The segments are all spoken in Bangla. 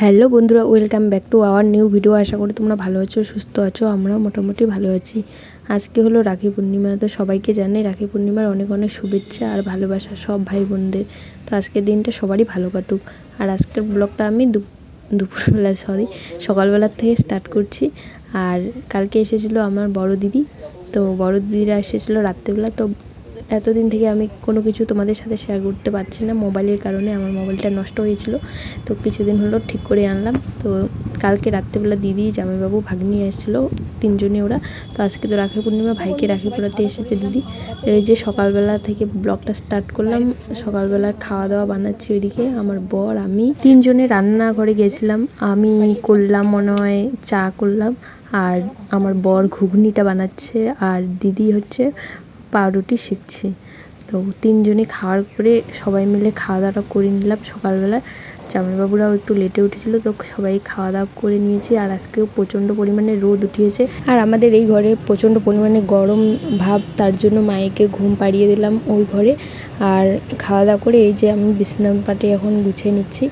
হ্যালো বন্ধুরা, welcome back to our new video. আশা করি তোমরা ভালো আছো, সুস্থ আছো আমরা মোটামুটি ভালো আছি। আজকে হলো রাখি পূর্ণিমা, তো সবাইকে জানাই রাখি পূর্ণিমার অনেক অনেক শুভেচ্ছা আর ভালোবাসা সব ভাই বোনদের তো আজকের দিনটা সবারই ভালো কাটুক। আর আজকের ব্লগটা আমি দুপুরবেলা সরি সকালবেলার থেকে স্টার্ট করছি। আর কালকে এসেছিল আমার বড় দিদি তো বড় দিদিরা এসেছিল রাত্রেবেলা, তো এতদিন থেকে আমি কোনো কিছু তোমাদের সাথে শেয়ার করতে পারছি না। মোবাইলের কারণে আমার মোবাইলটা নষ্ট হয়েছিল। তো কিছুদিন হলো ঠিক করে আনলাম। তো কালকে রাত্রেবেলা দিদি, জামাইবাবু, ভাগ্নি এসেছিল, তিনজনে ওরা। তো আজকে তো রাখি পূর্ণিমা, ভাইকে রাখি পড়াতে এসেছে দিদি। তো এই যে সকালবেলা থেকে ব্লগটা স্টার্ট করলাম সকালবেলা খাওয়া দাওয়া বানাচ্ছি ওইদিকে। আমার বর, আমি তিনজনে রান্নাঘরে গেছিলাম। আমি করলাম মনে হয় চা করলাম। আর আমার বর ঘুগনিটা বানাচ্ছে। আর দিদি হচ্ছে পাউরুটি শিখছি। তো তিনজনে খাওয়ার পরে সবাই মিলে খাওয়া দাওয়াটা করে নিলাম। সকালবেলা জামাইবাবুরাও একটু লেটে উঠেছিল, তো সবাই খাওয়া দাওয়া করে নিয়েছি। আর আজকেও প্রচণ্ড পরিমাণে রোদ উঠিয়েছে। আর আমাদের এই ঘরে প্রচণ্ড পরিমাণে গরম ভাব, তার জন্য মায়েকে ঘুম পাড়িয়ে দিলাম ওই ঘরে। আর খাওয়া দাওয়া করে এই যে আমি বিছনা পাটে এখন গুছিয়ে নিচ্ছি।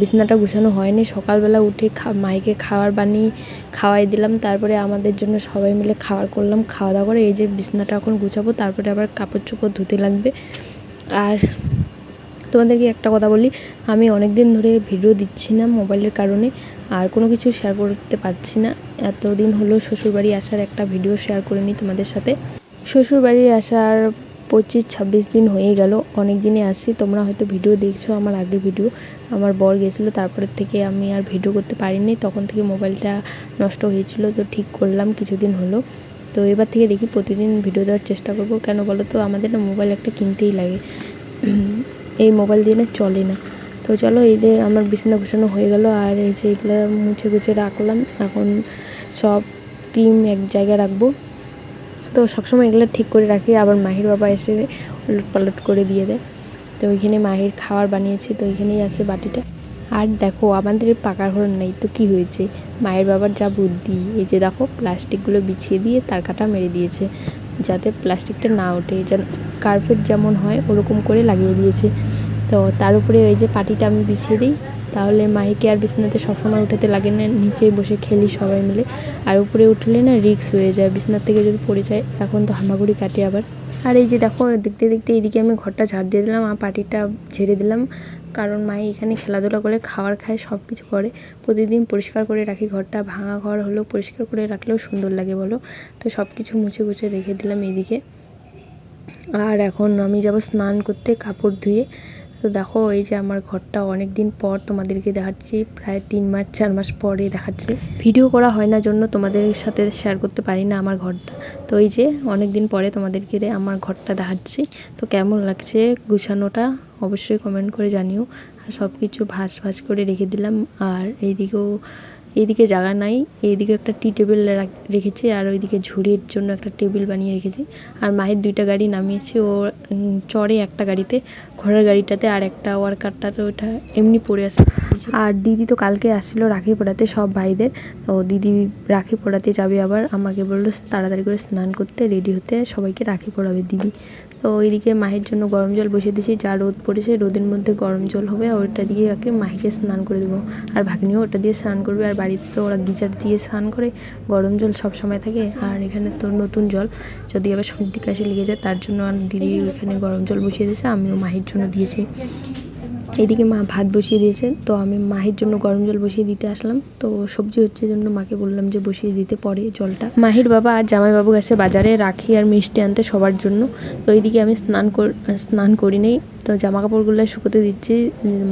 বিছনাটা গুছানো হয়নি। সকালবেলা উঠে মাইকে খাবার বানিয়ে খাওয়াই দিলাম। তারপরে আমাদের জন্য সবাই মিলে খাবার করলাম। খাওয়া দাওয়া করে এই যে বিছনাটা এখন গুছাবো, তারপরে আবার কাপড় চোপড় ধুতে লাগবে। আর তোমাদেরকে একটা কথা বলি? আমি অনেক দিন ধরে ভিডিও দিচ্ছি না মোবাইলের কারণে। আর কোনো কিছু শেয়ার করতে পারছি না। এতদিন হলো শ্বশুরবাড়ি আসার একটা ভিডিও শেয়ার করে নিই তোমাদের সাথে। শ্বশুরবাড়ি আসার পঁচিশ ছাব্বিশ দিন হয়ে গেল, অনেক দিনে আসছি, তোমরা হয়তো ভিডিও দেখছ আমার আগের ভিডিও। আমার বর গেছিল তারপরের থেকে আমি আর ভিডিও করতে পারিনি, তখন থেকে মোবাইলটা নষ্ট হয়েছিল, তো ঠিক করলাম, কিছুদিন হলো। তো এবার থেকে দেখি প্রতিদিন ভিডিও দেওয়ার চেষ্টা করব, কেন বলো তো, আমাদের না মোবাইল একটা কিনতেই লাগে। এই মোবাইল দিয়ে না চলে না। তো চলো, এই যে আমার বিছানা গুছানো হয়ে গেল, আর এই যে এগুলো মুছে গুছে রাখলাম, এখন সব ক্রিম এক জায়গায় রাখব। তো সবসময় এগুলো ঠিক করে রাখি। আবার মাহির বাবা এসে উলট পালট করে দিয়ে দেয়। তো ওইখানে মাহির খাবার বানিয়েছি, তো ওইখানেই আছে বাটিটা। আর দেখো, আমাদের পাকার ঘর নেই, তো কি হয়েছে? মায়ের বাবার যা বুদ্ধি, এই যে দেখো, প্লাস্টিকগুলো বিছিয়ে দিয়ে তার কাটা মেরে দিয়েছে। যাতে প্লাস্টিকটা না ওঠে, যেন কার্পেট যেমন হয়, ওরকম করে লাগিয়ে দিয়েছে। তো তার উপরে ওই যে পাটিটা আমি বিছিয়ে দিই তাহলে মাহিকে আর বিছনাতে সবসময় উঠাতে লাগে না নিচে বসে খেলি সবাই মিলে। আর উপরে উঠলে না রিক্স হয়ে যায়, বিছনার থেকে যদি পড়ে যায়, এখন তো হামাগুড়ি কাটে আবার। আর এই যে দেখো, দেখতে দেখতে এইদিকে আমি ঘরটা ঝাড় দিয়ে দিলাম, আর পাটিটা ঝেড়ে দিলাম। কারণ মাই এখানে খেলাধুলা করে, খাবার খায় সব কিছু করে। প্রতিদিন পরিষ্কার করে রাখি ঘরটা, ভাঙা ঘর হলেও পরিষ্কার করে রাখলেও সুন্দর লাগে বলো। তো সব কিছু মুছে গুছে রেখে দিলাম এইদিকে আর এখন আমি যাব স্নান করতে কাপড় ধুয়ে তো দেখো, এই যে আমার ঘরটা অনেক দিন পর তোমাদেরকে দেখাচ্ছি, প্রায় তিন মাস, চার মাস পরে দেখাচ্ছি। ভিডিও করা হয় না জন্য তোমাদের সাথে শেয়ার করতে পারি না আমার ঘরটা। তো এই যে অনেক দিন পরে তোমাদেরকে আমার ঘরটা দেখাচ্ছি। তো কেমন লাগছে গুছানোটা অবশ্যই কমেন্ট করে জানিও। আর সব কিছু ভাস ভাস করে রেখে দিলাম। আর এইদিকেও এইদিকে জায়গা নাই, এইদিকে একটা টি টেবিল রেখেছি আর ওইদিকে ঝুড়ির জন্য একটা টেবিল বানিয়ে রেখেছি। আর মায়ের দুইটা গাড়ি নামিয়েছি, ও চড়ে একটা গাড়িতে, ঘোড়ার গাড়িটাতে আর একটা ওয়ার্কারটাতে ওটা এমনি পড়ে আছে। আর দিদি তো কালকে আসছিল রাখি পড়াতে, সব ভাইদের। তো দিদি রাখি পড়াতে যাবে আবার, আমাকে বলল তাড়াতাড়ি করে স্নান করতে রেডি হতে সবাইকে রাখি পড়াবে দিদি। তো ওইদিকে মাহির জন্য গরম জল বসিয়ে দিয়েছি, যা রোদ পড়েছে রোদের মধ্যে গরম জল হবে, আর ওটা দিয়ে আগে মাহিকে স্নান করে দেবো। আর ভাগ্নিও ওটা দিয়ে স্নান করবে, আর বাড়িতে তো ওরা গিজার দিয়ে স্নান করে, গরম জল সব সময় থাকে। আর এখানে তো নতুন জল, যদি আবার সর্দি কাশি লেগে যায়, তার জন্য আর দিদি ওইখানে গরম জল বসিয়ে দিয়েছে, আমিও মাহির জন্য দিয়েছি। এদিকে মা ভাত বসিয়ে দিয়েছে, তো আমি মাহির জন্য গরম জল বসিয়ে দিতে আসলাম। তো সবজি হচ্ছে জন্য মাকে বললাম যে বসিয়ে দিতে পরে জলটা। মাহির বাবা আর জামাইবাবু গেছে বাজারে রাখি আর মিষ্টি আনতে সবার জন্য। তো এইদিকে আমি স্নান স্নান করি নেই। তো জামা কাপড়গুলো শুকোতে দিচ্ছি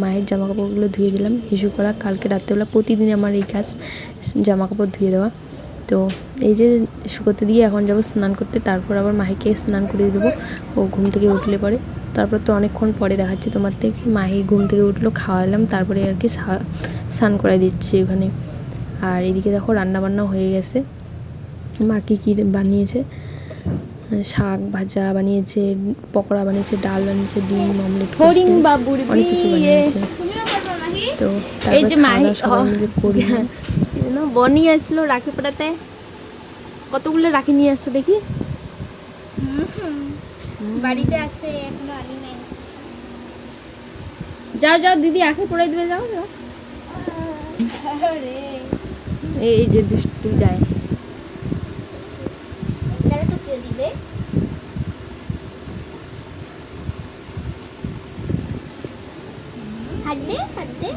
মায়ের জামা কাপড়গুলো ধুয়ে দিলাম। হিসু করা, কালকে রাত্রেবেলা প্রতিদিন আমার এই কাজ জামা কাপড় ধুয়ে দেওয়া। তো এই যে শুকোতে দিয়ে এখন যাব স্নান করতে, তারপর আবার মাহিকে স্নান করিয়ে দেবো। ও ঘুম থেকে উঠলে পরে। তারপর তো অনেকক্ষণ পরে দেখাচ্ছি তোমার থেকে। মাহি ঘুম থেকে উঠল খাওয়ালাম তারপরে আর কি স্নান করাই দিচ্ছি ওখানে। আর এদিকে দেখো রান্না বান্না হয়ে গেছে। মা কী কী বানিয়েছে? শাক ভাজা বানিয়েছে পকোড়া বানিয়েছে ডাল বানিয়েছে ডিম অমলেট অনেক কিছু। বানিয়েছে। তো এই যে করি। বনি আসলো রাখি পড়াতে। কতগুলো রাখি নিয়ে আসছো দেখি? বাড়িতে আছে এখনও আনি নাই। যাও যাও দিদি রাখি পড়াই দিবে যাও যাও। এই যে দুষ্টু যায়। তাহলে তো কে দিবে। হাত দে হাত দে।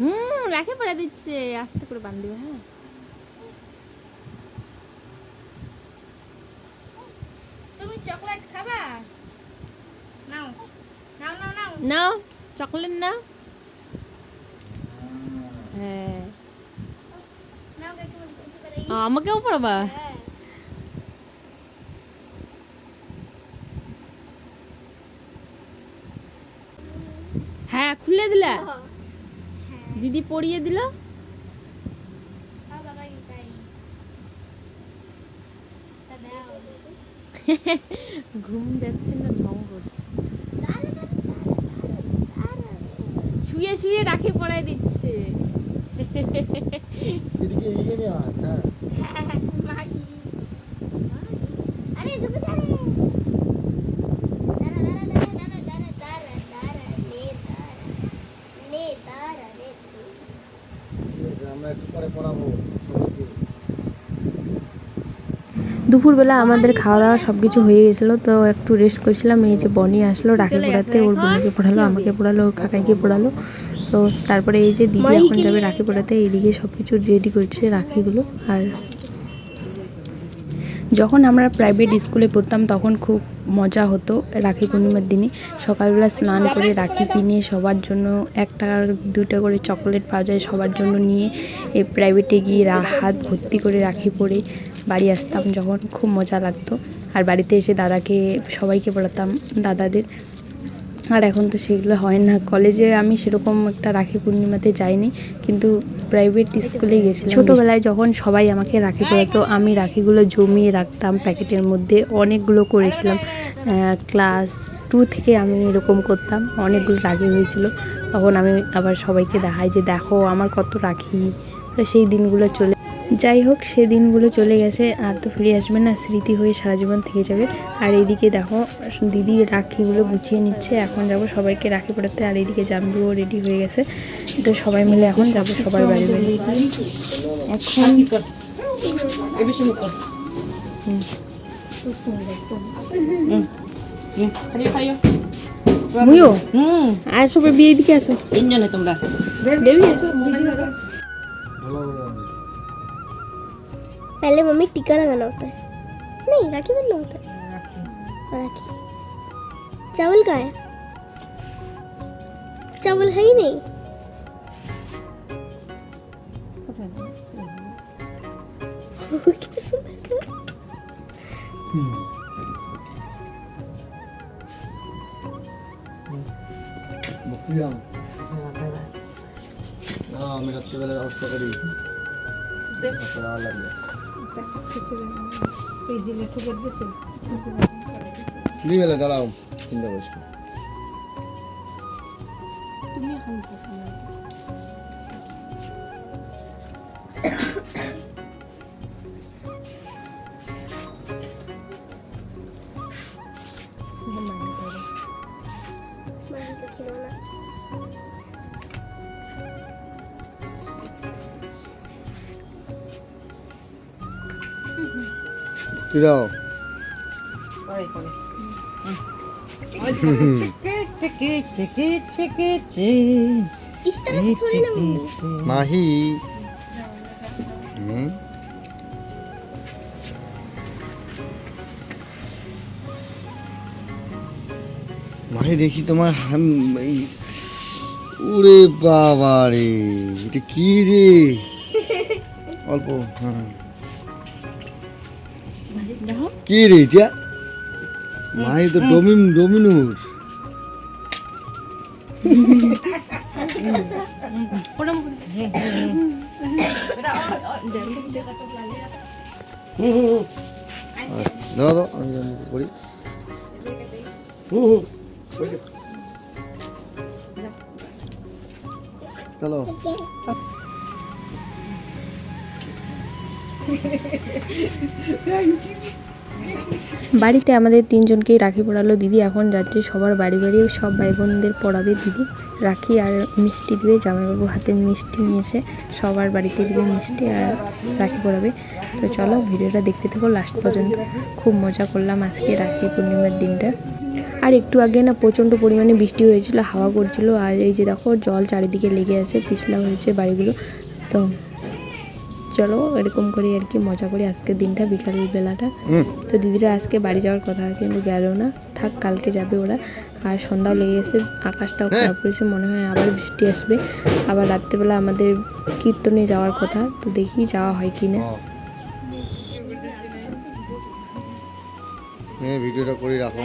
হুম রাখে পড়া দিচ্ছে আস্তে করে বান্ধ দিবে হ্যাঁ তুমি চকলেট খাবা নাও নাও চকলেট নাও হ্যাঁ। আমাকেও পড়বা? হ্যাঁ খুলে দিলা। হ্যাঁ দিদি পড়িয়ে দিল। হ্যাঁ। ঘুম যাচ্ছে না ঢং করছে দাঁড়া, দাঁড়া, দাঁড়া, দাঁড়া। শুয়ে রাখি পড়াই দিচ্ছে। এদিকে এগিয়ে নেওয়া হ্যাঁ মাগি। আরে ঢুকে যা রে। দাঁড়া, দাঁড়া, দাঁড়া, দাঁড়া, দাঁড়া, দাঁড়া, দাঁড়া, নে, দাঁড়া। নে, দাঁড়া, নে তুই। ঠিক আছে আমরা একটু পরে পড়াবো সবাইকে দুপুরবেলা আমাদের খাওয়া দাওয়া সব কিছু হয়ে গেছিল তো একটু রেস্ট করছিলাম। এই যে বনি আসলো রাখি চলে পড়াতে ওর বোনকে পড়ালো আমাকে পড়ালো ওর কাকাইকে পড়ালো। তো তারপরে এই যে দিদি এখন যাবে রাখি পড়াতে এইদিকে সব কিছু রেডি করছে রাখিগুলো। আর যখন আমরা প্রাইভেট স্কুলে পড়তাম তখন খুব মজা হতো রাখি পূর্ণিমার দিনে। সকালবেলা স্নান করে রাখি কিনে সবার জন্য একটা দুটো করে চকলেট পাওয়া যায় সবার জন্য নিয়ে এই প্রাইভেটে গিয়ে হাত ভর্তি করে রাখি পরে। বাড়ি আসতাম যখন খুব মজা লাগতো। আর বাড়িতে এসে দাদাকে সবাইকে পড়াতাম দাদাদের। আর এখন তো সেগুলো হয় না। কলেজে আমি সেরকম একটা রাখি পূর্ণিমাতে যাইনি কিন্তু প্রাইভেট স্কুলে গেছিলাম। ছোটোবেলায় যখন সবাই আমাকে রাখি পড়াতো আমি রাখিগুলো জমিয়ে রাখতাম প্যাকেটের মধ্যে অনেকগুলো করেছিলাম। ক্লাস টু থেকে আমি এরকম করতাম অনেকগুলো রাখি হয়েছিল। তখন আমি আবার সবাইকে দেখাই যে দেখো আমার কত রাখি। তো সেই দিনগুলো চলে যাই হোক সে দিনগুলো চলে গেছে আর তো ফিরে আসবে না স্মৃতি হয়ে সারা জীবন থেকে যাবে। আর এইদিকে দেখো দিদি রাখিগুলো গুছিয়ে নিচ্ছে এখন যাব সবাইকে রাখি পড়াতে আর এইদিকে জাম্বিও রেডি হয়ে গেছে। তো সবাই মিলে এখন যাব সবার বাড়ি বাড়ি। এখন আর সবাই বিয়ে দিকে আসো। তিনজনে তোমরা। দেবী আসো। पहले मम्मी टीका लगाना होता है नहीं राखी बनना होता है राखी चावल का है चावल है ही नहीं कितनी सुंदर है। বকরিয়াম না আমি রাত্রিবেলা ব্যবস্থা করি তারপরে আর লাগবে বিবেলা দাঁড়াও চিন্তা করছ তুমি এখন তুই দাও মাহি। হুম। মাহি, দেখি তোমার উড়ে বাবা রে এটা কি রে? অল্প হ্যাঁ। কি রে এটা মাহি তো ডোমিন ডোমিনোর। দাঁড়া দাও আমি করি। চলো। বাড়িতে আমাদের তিনজনকেই রাখি পড়ালো দিদি, এখন যাচ্ছে সবার বাড়ি বাড়ি, সব ভাই বোনদের পড়াবে দিদি। রাখি আর মিষ্টি দিবে, জামাইবাবু হাতে মিষ্টি নিয়েছে সবার বাড়িতে দিবে মিষ্টি আর রাখি পড়াবে। তো চলো ভিডিওটা দেখতে থাকো লাস্ট পর্যন্ত। খুব মজা করলাম আজকে রাখি পূর্ণিমার দিনটা। আর একটু আগে না প্রচণ্ড পরিমাণে বৃষ্টি হয়েছিল, হাওয়া করছিল, আর এই যে দেখো জল চারিদিকে লেগে আছে, পিছলা হয়েছে বাড়িগুলো। তো চলো এরকম করে আর কি মজা করি আজকের দিনটা বিকালের বেলাটা। তো দিদিরা আজকে বাড়ি যাওয়ার কথা কিন্তু গেল না। থাক কালকে যাবে ওরা। আর সন্ধ্যাও লেগে গেছে আকাশটাও খারাপ করেছে মনে হয় আবার বৃষ্টি আসবে। আবার রাত্রেবেলা আমাদের কীর্তনে যাওয়ার কথা তো দেখি যাওয়া হয় কি না। হ্যাঁ ভিডিওটা করে রাখো।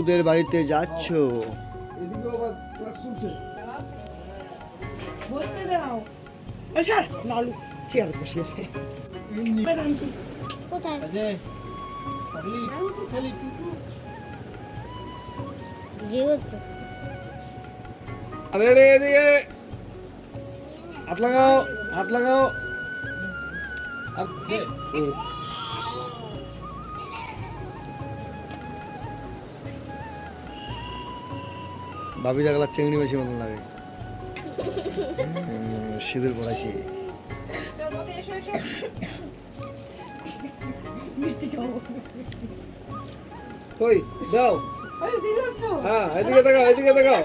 কাকুদের বাড়িতে যাচ্ছ? আরে রে এদিকে হাত লাগাও হাত লাগাও। আর ভাবি দেখলা চিংড়ি মাছের মতন লাগে। সিঁদুর পড়াইছি। কই দাও। হ্যাঁ এদিকে তাকাও এদিকে দেখাও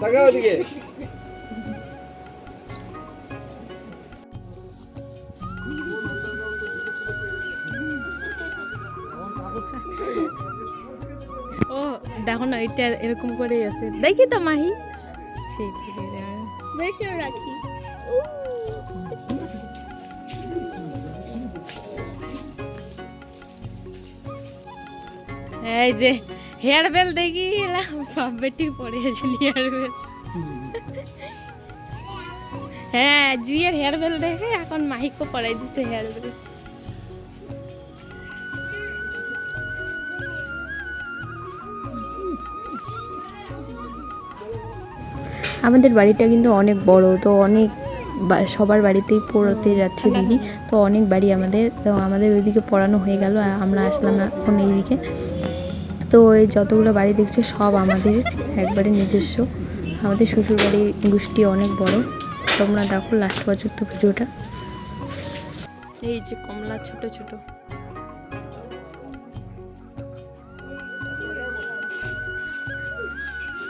তাকাও এদিকে। দেখো না এটা এরকম করেই আছে। দেখি তো মাহি। সেই থেকে রাখি। এই যে হেয়ার বেল দেখি বাপ বেটি পরে আসলি হেয়ার বেল। হ্যাঁ জুইয়ের হেয়ার বেল দেখে এখন মাহিকও পরাই দিছে হেয়ার বেল। আমাদের বাড়িটা কিন্তু অনেক বড়, তো অনেক সবার বাড়িতেই পড়তে যাচ্ছে দিদি। তো অনেক বাড়ি আমাদের, তো আমাদের ওইদিকে পড়ানো হয়ে গেল আমরা আসলাম না এখন এইদিকে। তো এই যতগুলো বাড়ি দেখছ, সব আমাদের একবারে নিজস্ব। আমাদের শ্বশুর বাড়ির গোষ্ঠী অনেক বড়। তোমরা দেখো লাস্ট পর্যন্ত ভিডিওটা এই যে কমলা ছোট ছোট।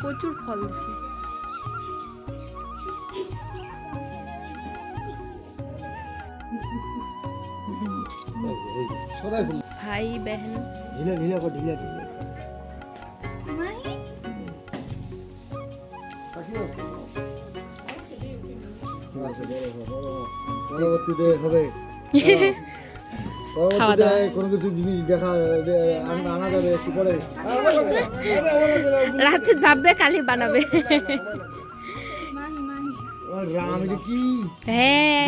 প্রচুর ফল দিছে। ভাই বহন। ঢিলা ঢিলা কর ঢিলা ঢিলা পরবর্তীতে হবে পরবর্তীতে কোনো কিছু জিনিস দেখা আনা আনা যাবে একটু পরে রাতে ভাববে কালি বানাবে ও রাম কি হ্যাঁ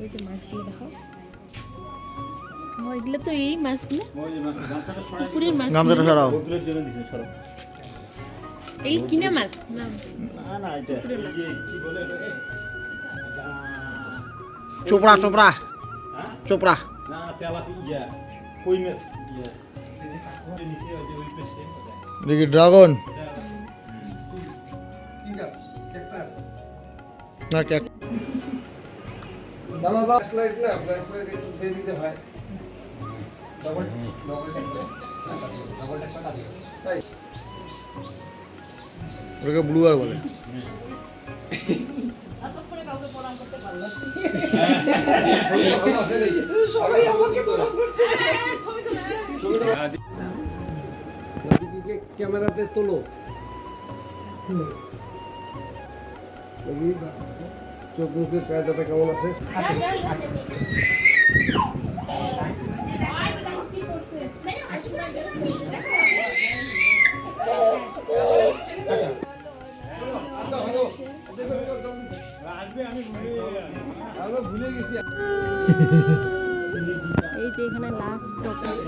এই যে মাছগুলো দেখো এগুলো তো এই মাছগুলো পুকুরের মাছ গামছাটা সরাও। এই কিনা মাছ? না। চোপড়া চোপড়া। চোপড়া। না তেলাপি কই মাছ? দেখি ড্রাগন। না ক্যাক দাদা দাদা ফ্ল্যাশলাইট না ফ্ল্যাশলাইট একটু দিয়ে দিতে ভাই ডবল ডবল ডবল তাই। ওটাকে ব্লু আর বলে। সবাই আমাকে প্রণাম করছে। ওদিকে ক্যামেরাতে তোলো। চোখ মুখের কায়দাটা কেমন আছে? ভুলে গেছি এই যে এখানে লাস্ট টপিক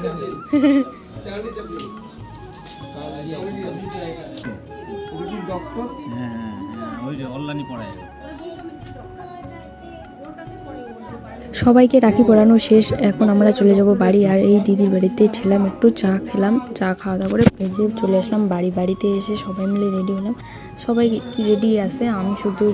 চার্লি অনলাইনে ডক্টর সবাইকে রাখি পরানো শেষ এখন আমরা চলে যাব বাড়ি। আর এই দিদির বাড়িতে ছিলাম একটু চা খেলাম চা খাওয়া দাওয়া করে ভেজে চলে আসলাম বাড়ি। বাড়িতে এসে সবাই মিলে রেডি হলাম। সবাই কি রেডি আছে? আমি শুধু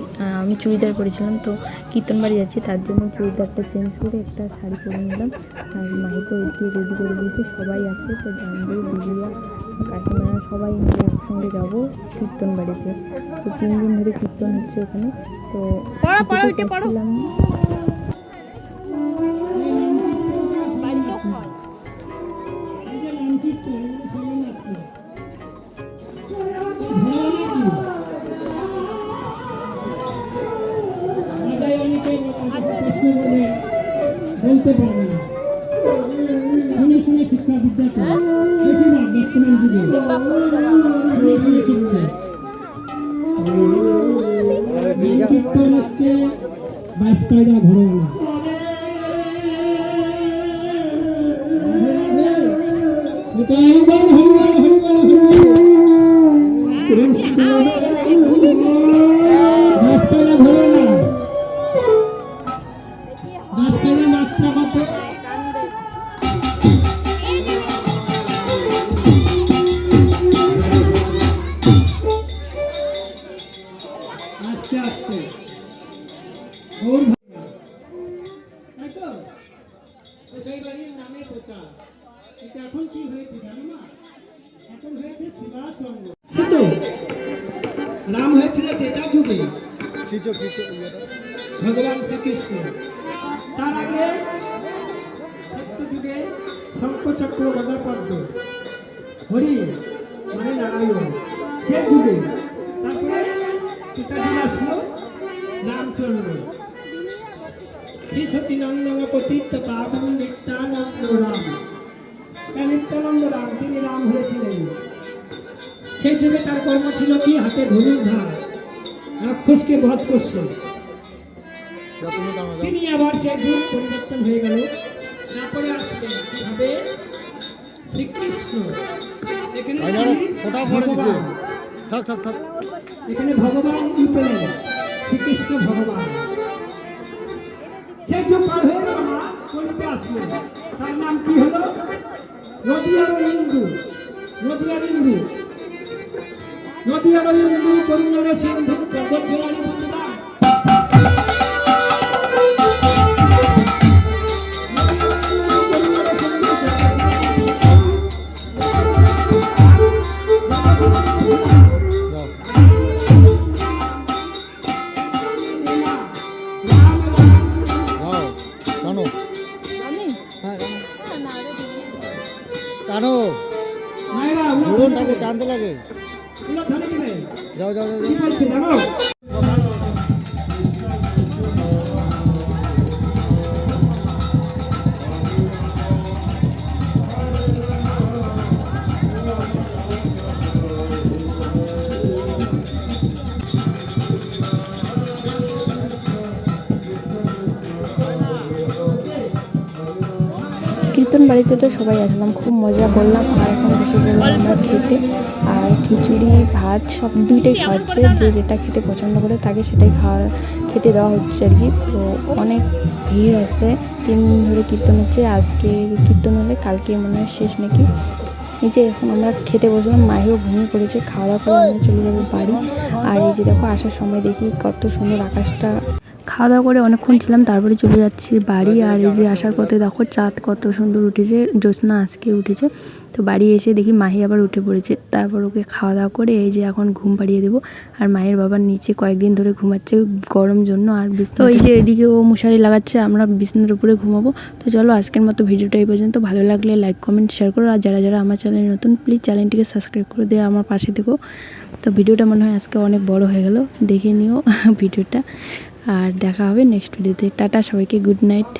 আমি চুড়িদার পরেছিলাম তো কীর্তন বাড়ি যাচ্ছি তার জন্য চুড়িদারটা চেঞ্জ করে একটা শাড়ি পরে নিলাম। আর মাহিকে এটি রেডি করে দিয়েছে সবাই আছে তো জানবে দিদিরা কাকিমারা সবাই মিলে একসঙ্গে যাব কীর্তন বাড়িতে তো তিন দিন ধরে কীর্তন হচ্ছে ওখানে তো বাইশ কয়টা সচিনন্দন পতিত পাবন নিত্যানন্দ রাম। তাই নিত্যানন্দ রাম? তিনি রাম হয়েছিলেন। সেই যুগে তার কর্ম ছিল কি? হাতে ধনুর ধার। রাক্ষসকে বধ করছে। তিনি আবার সেই যুগ পরিবর্তন হয়ে গেল। তারপরে আসলেন কীভাবে? শ্রীকৃষ্ণ। এখানে ভগবান। এখানে কি পেলেন শ্রীকৃষ্ণ ভগবান। সেই যুগ পার হয়ে মা তার নাম কি হলো? নদিয়ার ইন্দু। নদিয়ার ইন্দু। নদিয়ার ইন্দু করুণার সিন্ধু জগৎ বাড়িতে তো সবাই আসলাম, খুব মজা করলাম। আর এখন বসে পড়লাম আমরা খেতে। আর খিচুড়ি, ভাত সব দুইটাই খাওয়াচ্ছে। যে যেটা খেতে পছন্দ করে তাকে সেটাই খাওয়া, খেতে দেওয়া হচ্ছে আর কি। তো অনেক ভিড় আছে। তিন দিন ধরে কীর্তন হচ্ছে। আজকে কীর্তন হলে কালকে মনে হয় শেষ নাকি? এই যে এখন আমরা খেতে বসলাম, মাহিও ঘুমিয়ে পড়েছে। খাওয়া দাওয়া করে আমরা চলে যাব বাড়ি। আর এই যে দেখো, আসার সময় দেখি কত সুন্দর আকাশটা খাওয়া দাওয়া করে অনেকক্ষণ ছিলাম তারপরে চলে যাচ্ছি বাড়ি। আর এই যে আসার পথে দেখো চাঁদ কত সুন্দর উঠেছে জ্যোৎস্না আজকে উঠেছে। তো বাড়ি এসে দেখি মাহি আবার উঠে পড়েছে। তারপর ওকে খাওয়া দাওয়া করে এই যে এখন ঘুম পাড়িয়ে দেবো। আর মায়ের বাবার নিচে কয়েকদিন ধরে ঘুমাচ্ছে গরম জন্য আর বিছনা তো এই যে এদিকে ও মশারি লাগাচ্ছে আমরা বিছনার উপরে ঘুমাবো। তো চলো আজকের মতো ভিডিওটা এই পর্যন্ত। ভালো লাগলে লাইক কমেন্ট শেয়ার করো। আর যারা যারা আমার চ্যানেল নতুন প্লিজ চ্যানেলটিকে সাবস্ক্রাইব করে দিয়ে আমার পাশে থেকো। তো ভিডিওটা মনে হয় আজকে অনেক বড় হয়ে গেল। দেখে নিও ভিডিওটা। আর দেখা হবে নেক্সট ভিডিওতে টাটা সবাইকে গুড নাইট